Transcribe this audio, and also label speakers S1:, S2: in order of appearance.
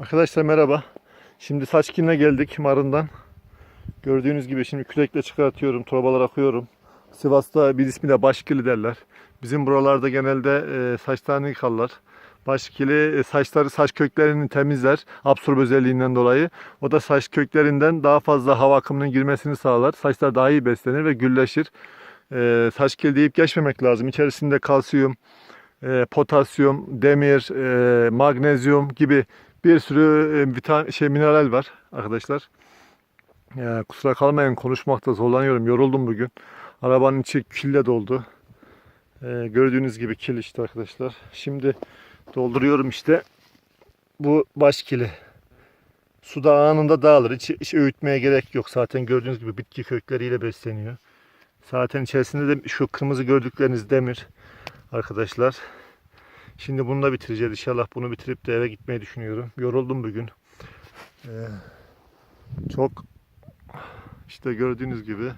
S1: Arkadaşlar merhaba. Şimdi Saçkin'e geldik Marın'dan. Gördüğünüz gibi şimdi kürekle çıkartıyorum, torbalar akıyorum. Sivas'ta bir ismi de başkili derler. Bizim buralarda genelde e, saçlarını yıkarlar. Başkili e, saçları saç köklerini temizler absorbe özelliğinden dolayı. O da saç köklerinden daha fazla hava akımının girmesini sağlar. Saçlar daha iyi beslenir ve gülleşir. E, saç kili deyip geçmemek lazım. İçerisinde kalsiyum, e, potasyum, demir, e, magnezyum gibi bir sürü e, vitamin şey mineral var arkadaşlar. Ya, kusura kalmayın konuşmakta zorlanıyorum. Yoruldum bugün. Arabanın içi kille doldu. E, gördüğünüz gibi kil işte arkadaşlar. Şimdi dolduruyorum işte. Bu baş kili. Suda anında dağılır. Hiç, hiç öğütmeye gerek yok. Zaten gördüğünüz gibi bitki kökleriyle besleniyor. Zaten içerisinde de şu kırmızı gördükleriniz demir arkadaşlar. Şimdi bunu da bitireceğiz inşallah. Bunu bitirip de eve gitmeyi düşünüyorum. Yoruldum bugün. Ee, çok işte gördüğünüz gibi